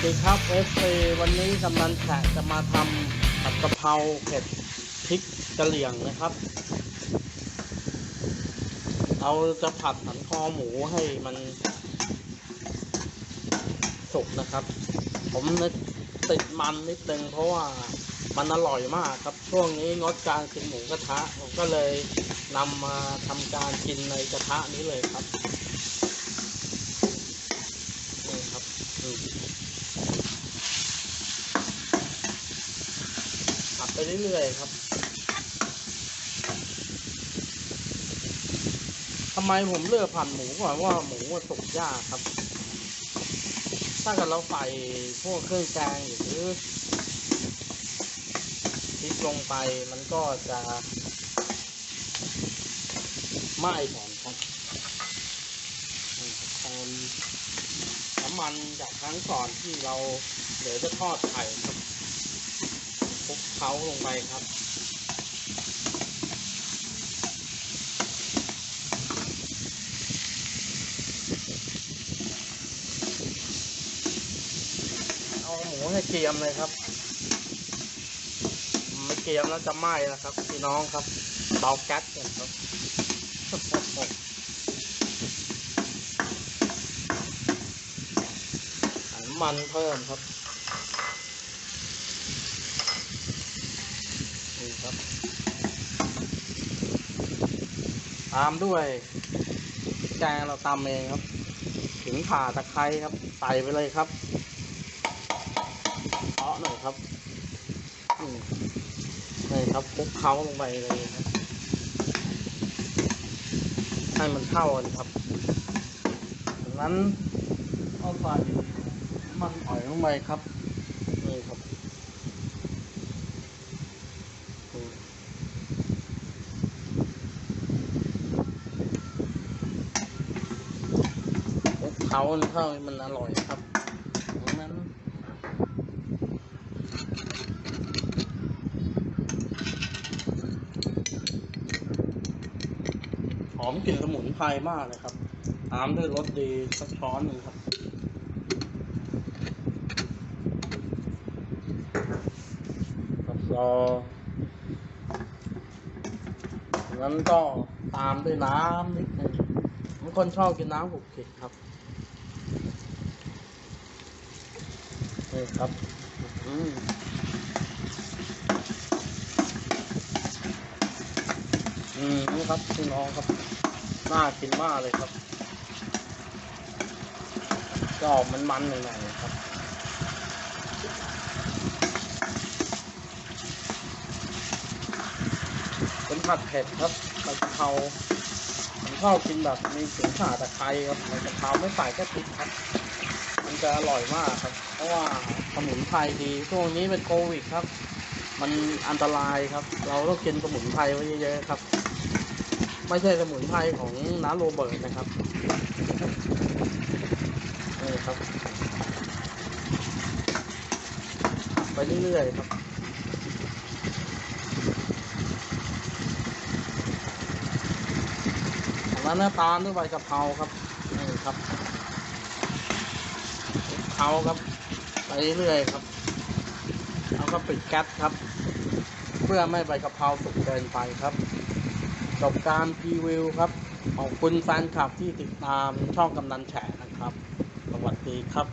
สดีครับเอฟซีวันนี้กำนันแขกจะมาทำผัดกะเพราเผ็ดพริกกะเหรี่ยงนะครับ เราจะผัดสันคอหมูให้มันสุกนะครับ ผมติดมันนิดนึงเพราะว่ามันอร่อยมากครับ ช่วงนี้งดการกินหมูกระทะ ผมก็เลยนำมาทำการกินในกระทะนี้เลยครับนี่ครับอืม ผัด ไปเรื่อยๆครับทำไมผมเลือกผัดหมูก่อนว่าหมูมันสุกยากครับ ถ้าเกิดเราใส่พวกเครื่องแกงหรือพริกลงไปมันก็จะไหม้ก่อนครับเติมน้ำมันจากครั้งก่อนที่เราเดี๋ยวจะทอดไข่ครับ กเคล้าลงไปครับ เอาหมูให้เกรียมเลยครับ ไม่เกรียมแล้วจะไหม้นะครับ พี่น้องครับเตาแก๊สกันครับน้ำมันเพิ่มครับ นี่ครับ ตามด้วยแกงเราตำเองครับ ถึงผ่าตะไคร้ครับใส่ไปเลยครับเคาะหน่อยครับนี่ครับคลุกเคล้าลงไปเลยครับให้มันเข้ากันครับจากนั้นเอาใส่มันหอยลงไปครับนี่ครับ คลุกเขาเข้าให้มันอร่อยครับนั้นหอมกลิ่นสมุนไพรมากเลยครับ ตามด้วยรสดีสักช้อนหนึ่งครับครับรอจากนั้นก็ตามด้วยน้ำนิดนึงบางคนชอบกินน้ำหุกขิกครับ นี่ครับอืมอืมนี่ครับพี่น้องครับ น่ากินมากเลยครับก็ออกมันๆหน่อยๆครับเป็นผัดเผ็ดครับใบกะเพราผมชอบกินแบบมีถึงข่าตะไคร้ครับใบกะเพราไม่ใส่แค่พริกครับ มันจะอร่อยมากครับ เพราะว่าสมุนไพรดีช่วงนี้เป็นโควิดครับ มันอันตรายครับ เราต้องกินสมุนไพรไว้เยอะๆครับ ไม่ใช่สมุนไพรของน้าโรเบิร์ตนะครับนี่ครับ ไปเรื่อยๆครับแล้วหน้าตาลด้วยใบกะเพราครับนี่ครับ เอาครับ ไปเรื่อยครับแล้วก็ปิดแก๊สครับ เพื่อไม่ใบกะเพราสุกเกินไปครับจบการพรีวิวครับขอบคุณแฟนคลับที่ติดตามช่องกำนันแฉนะครับ สวัสดีครับ